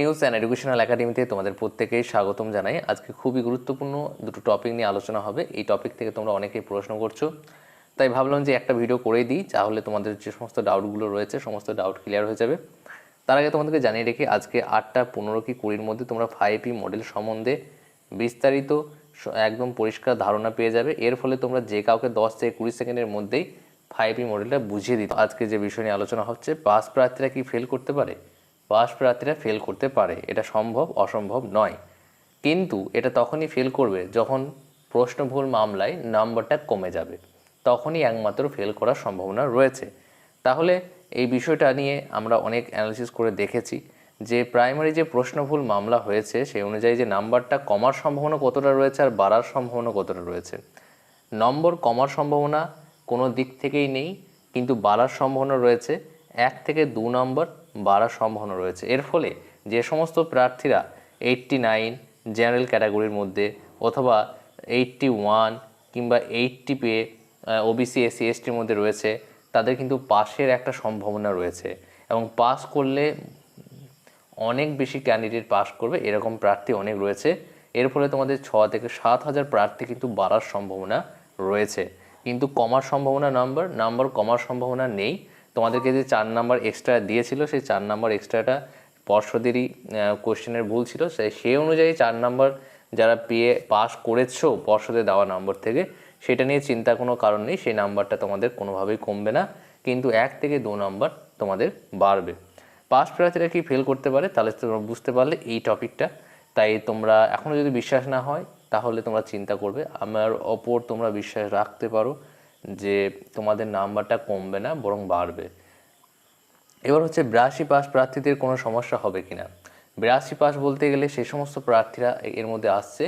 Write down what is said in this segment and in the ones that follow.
News and educational একাডেমিতে তোমাদের প্রত্যেকেই স্বাগতম জানাই। আজকে খুবই গুরুত্বপূর্ণ দুটো টপিক নিয়ে আলোচনা হবে। এই টপিক থেকে তোমরা অনেকেই প্রশ্ন করছ। তাই ভাবলাম যে একটা ভিডিও করে দিই, তাহলে তোমাদের যে সমস্ত ডাউটগুলো রয়েছে, সমস্ত ডাউট ক্লিয়ার হয়ে যাবে। তার আগে তোমাদেরকে জানিয়ে রেখে, আজকে আটটা পনেরো কি কুড়ির মধ্যে তোমরা ফাইভ মডেল সম্বন্ধে বিস্তারিত, একদম পরিষ্কার ধারণা পেয়ে যাবে। এর ফলে তোমরা যে কাউকে দশ থেকে কুড়ি সেকেন্ডের মধ্যেই ফাইভ মডেলটা বুঝিয়ে দিতে আজকে যে বিষয় নিয়ে আলোচনা হচ্ছে পাস প্রার্থীরা কি ফেল করতে পারে? পাস প্রার্থীরা ফেল করতে পারে। এটা সম্ভব, অসম্ভব নয়। কিন্তু এটা তখনই ফেল করবে যখন প্রশ্ন ভুল মামলায় নাম্বারটা কমে যাবে। তখনই একমাত্র ফেল করার সম্ভাবনা রয়েছে। তাহলে এই বিষয়টা নিয়ে আমরা অনেক অ্যানালিসিস করে দেখেছি যে প্রাইমারি যে প্রশ্ন ভুল মামলা হয়েছে, সেই অনুযায়ী যে নাম্বারটা কমার সম্ভাবনা কতটা রয়েছে আর বাড়ার সম্ভাবনা কতটা রয়েছে। নম্বর কমার সম্ভাবনা কোনো দিক থেকেই নেই, কিন্তু বাড়ার সম্ভাবনা রয়েছে। এক থেকে দু নম্বর বাড়ার সম্ভাবনা রয়েছে। এর ফলে যে সমস্ত প্রার্থীরা এইটটি নাইন জেনারেল ক্যাটাগরির মধ্যে অথবা এইটটি ওয়ান কিংবা এইটটি পেয়ে ওবিসি এসসি এসটির মধ্যে রয়েছে, তাদের কিন্তু পাশের একটা সম্ভাবনা রয়েছে। এবং পাস করলে অনেক বেশি ক্যান্ডিডেট পাস করবে, এরকম প্রার্থী অনেক রয়েছে। এর ফলে তোমাদের ছ থেকে সাত হাজার প্রার্থী কিন্তু বাড়ার সম্ভাবনা রয়েছে। কিন্তু কমার সম্ভাবনা নাম্বার নাম্বার কমার সম্ভাবনা নেই। তোমাদেরকে যে চার নাম্বার এক্সট্রা দিয়েছিল, সেই চার নাম্বার এক্সট্রাটা পর্ষদেরই কোশ্চেনের ভুল ছিল। সেই অনুযায়ী চার নাম্বার যারা পেয়ে পাস করেছ পর্ষদে দেওয়া নম্বর থেকে, সেটা নিয়ে চিন্তার কোনো কারণ নেই। সেই নাম্বারটা তোমাদের কোনোভাবেই কমবে না। কিন্তু এক থেকে দু নম্বর তোমাদের বাড়বে। পাস প্রার্থীরা কি ফেল করতে পারে? তাহলে তোমরা বুঝতে পারলে এই টপিকটা তাই তোমরা এখনও যদি বিশ্বাস না হয়, তাহলে তোমরা চিন্তা করবে। আমার ওপর তোমরা বিশ্বাস রাখতে পারো। যে তোমাদের নাম্বারটা কমবে না, বরং বাড়বে। এবার হচ্ছে বিরাশি পাস প্রার্থীদের কোনো সমস্যা হবে কিনা? বিরাশি পাস বলতে গেলে সেই সমস্ত প্রার্থীরা এর মধ্যে আসছে,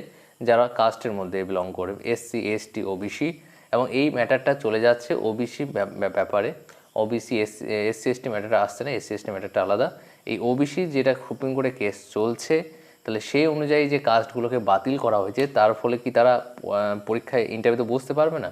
যারা কাস্টের মধ্যে বিলং করে এসসি এসটি ওবিসি এবং এই ম্যাটারটা চলে যাচ্ছে ওবিসি ব্যাপারে। ওবিসি এসসি এসসি এসটি ম্যাটারটা আসছে না এসসি এসটি ম্যাটারটা আলাদা। এই ওবিসি যেটা সুপ্রিম কোর্টে কেস চলছে, তাহলে সেই অনুযায়ী যে কাস্টগুলোকে বাতিল করা হয়েছে, তার ফলে কি তারা পরীক্ষায় ইন্টারভিউতে বসতে পারবে না?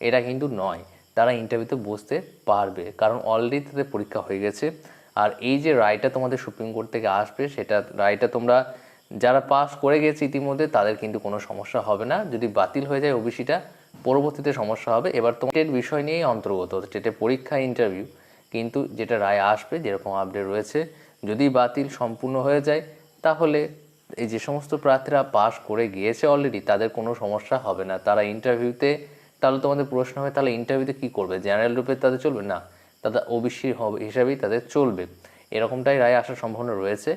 এটা কিন্তু নয়। তারা ইন্টারভিউতে বসতে পারবে। কারণ অলরেডি তাদের পরীক্ষা হয়ে গেছে। আর এই যে রায়টা তোমাদের সুপ্রিম কোর্ট থেকে আসবে, সেটা রায়টা তোমরা যারা পাস করে গেছে ইতিমধ্যে, তাদের কিন্তু কোনো সমস্যা হবে না। যদি বাতিল হয়ে যায় ওবিসিটা পরবর্তীতে সমস্যা হবে। এবার তোমাদের বিষয় নিয়েই অন্তর্গত। যেটা পরীক্ষা ইন্টারভিউ কিন্তু যেটা রায় আসবে, যেরকম আপডেট রয়েছে, যদি বাতিল সম্পূর্ণ হয়ে যায়, তাহলে এই যে সমস্ত প্রার্থীরা পাস করে গিয়েছে অলরেডি তাদের কোনো সমস্যা হবে না। তারা ইন্টারভিউতে তাহলে তোমাদের প্রশ্ন হয় তাহলে ইন্টারভিউতে কী করবে? জেনারেল রূপে তাদের চলবে? না তাদের ওবিসি হবে, হিসাবেই তাদের চলবে। এরকমটাই রায় আসার সম্ভাবনা রয়েছে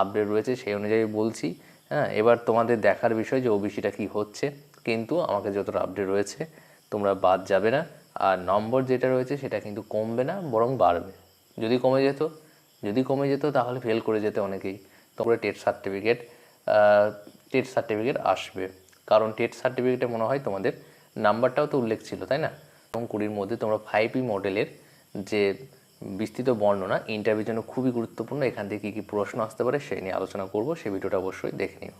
আপডেট রয়েছে, সেই অনুযায়ী বলছি। হ্যাঁ এবার তোমাদের দেখার বিষয় যে ওবিসিটা কী হচ্ছে, কিন্তু আমাকে যতটা আপডেট রয়েছে, তোমরা বাদ যাবে না। আর নম্বর যেটা রয়েছে, সেটা কিন্তু কমবে না, বরং বাড়বে। যদি কমে যেত, যদি কমে যেত, তাহলে ফেল করে যেতে অনেকেই। তোমরা টেট সার্টিফিকেট টেট সার্টিফিকেট আসবে। কারণ টেট সার্টিফিকেটে মনে হয় তোমাদের নাম্বারটাও তো উল্লেখ ছিল, তাই না? এবং কুড়ির মধ্যে তোমরা ফাইভ ই মডেলের যে বিস্তৃত বর্ণনা ইন্টারভিউর জন্য খুবই গুরুত্বপূর্ণ, এখান থেকে কী কী প্রশ্ন আসতে পারে সেই নিয়ে আলোচনা করব সেই ভিডিওটা অবশ্যই দেখে নিও।